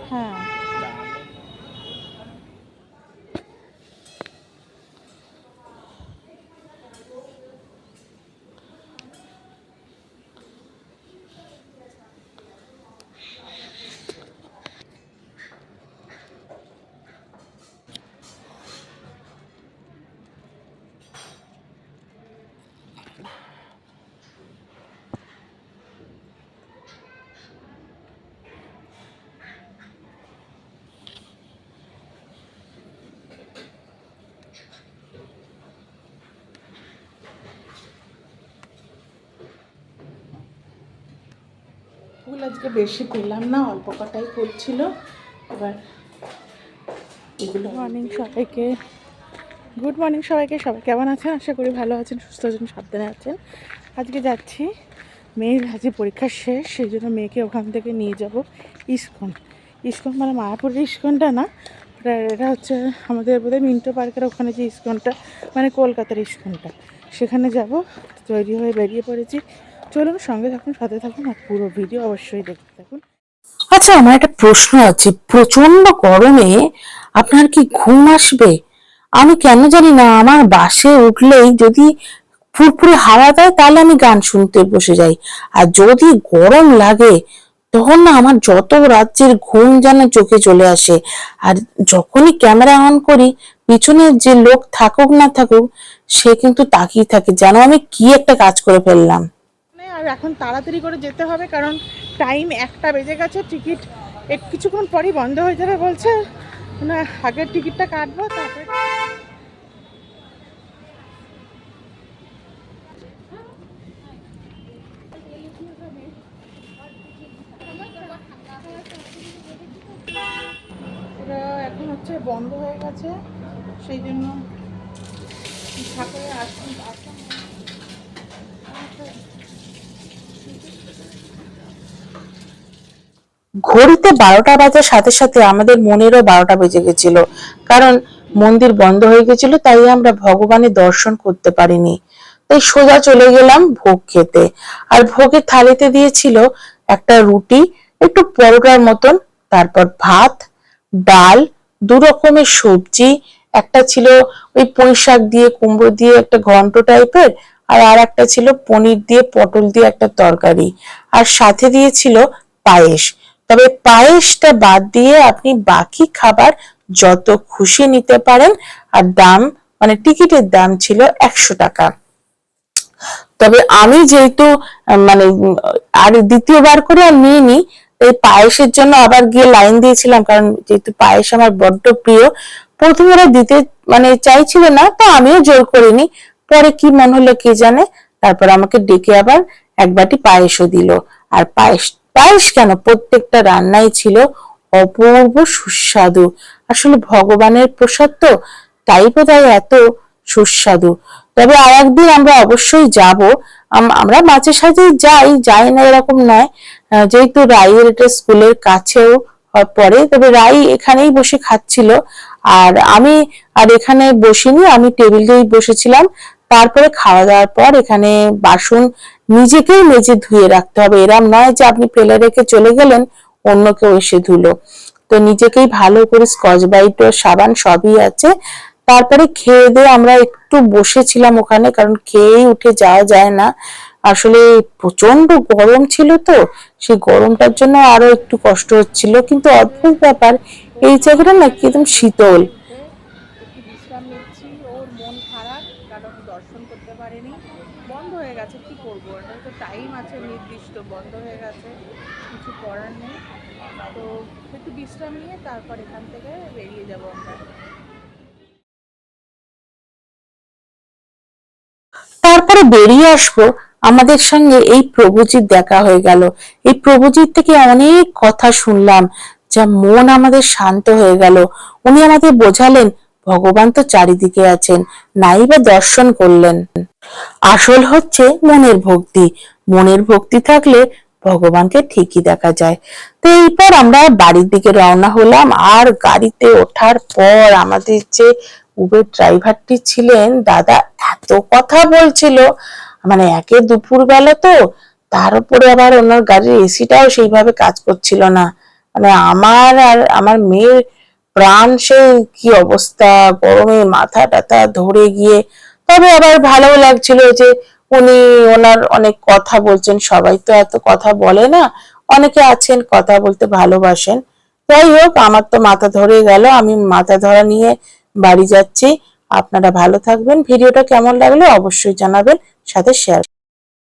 হ্যাঁ ফুল আজকে বেশি পেলাম না, অল্প কটাই ফুল ছিল এবার এগুলো মর্নিং সবাইকে। গুড মর্নিং সবাইকে, সবাই কেমন আছেন? আশা করি ভালো আছেন, সুস্থ আছেন, সাবধানে আছেন। আজকে যাচ্ছি মেয়ের আজকে পরীক্ষা শেষ, সেই জন্য মেয়েকে ওখান থেকে নিয়ে যাব ইস্কন। ইস্কন মানে মায়াপুরের ইস্কনটা না? এটা এটা হচ্ছে আমাদের বোধহয় মিন্টো পার্কের ওখানে যে ইস্কনটা মানে কলকাতার ইস্কনটা। সেখানে যাব, তৈরি হয়ে বেরিয়ে পড়েছি। চলুন সঙ্গে থাকুন, সাথে থাকুন আর পুরো ভিডিও অবশ্যই দেখতে থাকুন। আচ্ছা আমার একটা প্রশ্ন আছে। প্রচণ্ড গরমে আপনার কি ঘুম আসবে? আমি কেন জানি না, আমার বাসে উঠলেই যদি ফুরফুরে হাওয়া দেয়, তাহলে আমি গান শুনতে বসে যাই। আর যদি গরম লাগে, তখন না আমার যত রাজ্যের ঘুম যেন চোখে চলে আসে। আর যখনই ক্যামেরা অন করি, পিছনে যে লোক থাকুক না থাকুক, সে কিন্তু তাকিয়ে থাকে, যেন আমি কি একটা কাজ করে ফেললাম। আর এখন তাড়াতাড়ি করে যেতে হবে, কারণ টাইম একটা বেজে গেছে টিকিট এক কিছুক্ষণ পরই বন্ধ হয়ে যাবে বলছে। না, আগের টিকিটটা কাটবো, তারপরে এখন হচ্ছে বন্ধ হয়ে গেছে, সেই জন্য ঠাকুরের আসন ঘড়িতে বারোটা বাজার সাথে সাথে আমাদের মনেরও বারোটা বেজে গেছিল। কারণ মন্দির বন্ধ হয়ে গেছিল, তাই আমরা ভগবানের দর্শন করতে পারিনি। তাই সোজা চলে গেলাম ভোগ খেতে। আর ভোগের থালিতে দিয়েছিল একটা রুটি, একটু পরোটার মতন, তারপর ভাত, ডাল, দু রকমের সবজি, একটা ছিল ওই পুঁই শাক দিয়ে, কুমড়ো দিয়ে একটা ঘন্ট টাইপের, আর আর একটা ছিল পনির দিয়ে, পটল দিয়ে একটা তরকারি। আর সাথে দিয়েছিল পায়েস। তবে পায়েসটা বাদ দিয়ে আপনি বাকি খাবার যত খুশি নিতে পারেন, আর দাম মানে টিকিটের দাম ছিল একশো টাকা। তবে আমি যেহেতু মানে আর দ্বিতীয়বার করে আর নিইনি এই পায়েসের জন্য আবার গিয়ে লাইন দিয়েছিলাম, কারণ যেহেতু পায়েস আমার বড্ড প্রিয়, প্রথমে দিতে মানে চাইছিল না, তো আমিও জোর করিনি। পরে কি মনে হলো কে জানে, তারপর আমাকে ডেকে আবার এক বাটি পায়েসও দিল। আর পায়েস পায়েস কেন? প্রত্যেকটা রান্নাই ছিল অপূর্ব সুস্বাদু। আসলে ভগবানের প্রসাদ তো, তাই বোধহয় এত সুস্বাদু। তবে আর একদিন আমরা অবশ্যই যাব। আমরা মাঝে সাঝে যাই যাই না এরকম নয়। যেহেতু রাইয়ের এটা স্কুলের কাছেও পরে তবে রাই এখানেই বসে খাচ্ছিল। আর আমি আর এখানে বসিনি, আমি টেবিলেই বসেছিলাম। তারপরে খাওয়া দাওয়ার পর এখানে বাসন নিজেকেই মেজে ধুয়ে রাখতে হবে। এরম নয় যে আপনি ফেলে রেখে চলে গেলেন, অন্য কেউ এসে ধুলো। তো নিজেকেই ভালো করে স্কচ ব্রাইট ও সাবান সবই আছে। তারপরে খেয়ে দিয়ে আমরা একটু বসেছিলাম ওখানে, কারণ খেয়েই উঠে যাওয়া যায় না। আসলে প্রচণ্ড গরম ছিল তো, সেই গরমটার জন্য আরও একটু কষ্ট হচ্ছিল। কিন্তু অদ্ভুত ব্যাপার, এই জায়গাটা নাকি একদম শীতল একটু বিশ্রাম নিচ্ছি ওর মন খারাপ কারণ দর্শন করতে পারেনি। বন্ধ হয়ে গেছে, কি করব? এটা তো টাইম আছে, নির্দিষ্ট, বন্ধ হয়ে গেছে, কিছু করার নেই। তো একটু বিশ্রাম নিয়ে তারপর এখান থেকে বেরিয়ে যাব আমরা। তারপরে বেরিয়ে আসব, আমাদের সঙ্গে এই প্রভুজির দেখা হয়ে গেল। এই প্রভুজির থেকে অনেক কথা শুনলাম, যা মন আমাদের শান্ত হয়ে গেল। উনি আমাদের বোঝালেন ভগবান তো চারিদিকে আছেন নাই বা দর্শন করলেন। আসল হচ্ছে মনের ভক্তি। মনের ভক্তি থাকলে ভগবানকে ঠিকই দেখা যায়। তো এরপর আমরা বাড়ির দিকে রওনা হলাম আর গাড়িতে ওঠার পর আমাদের যে উবের ড্রাইভারটি ছিলেন, দাদা এত কথা বলছিল। মানে একে দুপুর বেলা তো, তার উপরে আবার ওনার গাড়ির এসিটাও সেইভাবে কাজ করছিল না। মানে আমার আর আমার মেয়ের প্রাণ, সেই কি অবস্থা? গরমে মাথা টাথা ধরে গিয়ে। তবে আবার ভালো লাগছিল যে উনি ওনার অনেক কথা বলছেন, সবাই তো এত কথা বলে না। অনেকে আছেন, কথা বলতে ভালোবাসেন। যাই হোক, আমার তো মাথা ধরে গেল, আমি মাথা ধরা নিয়ে বাড়ি যাচ্ছি। আপনারা ভালো থাকবেন, ভিডিওটা কেমন লাগল অবশ্যই জানাবেন, সাথে শেয়ার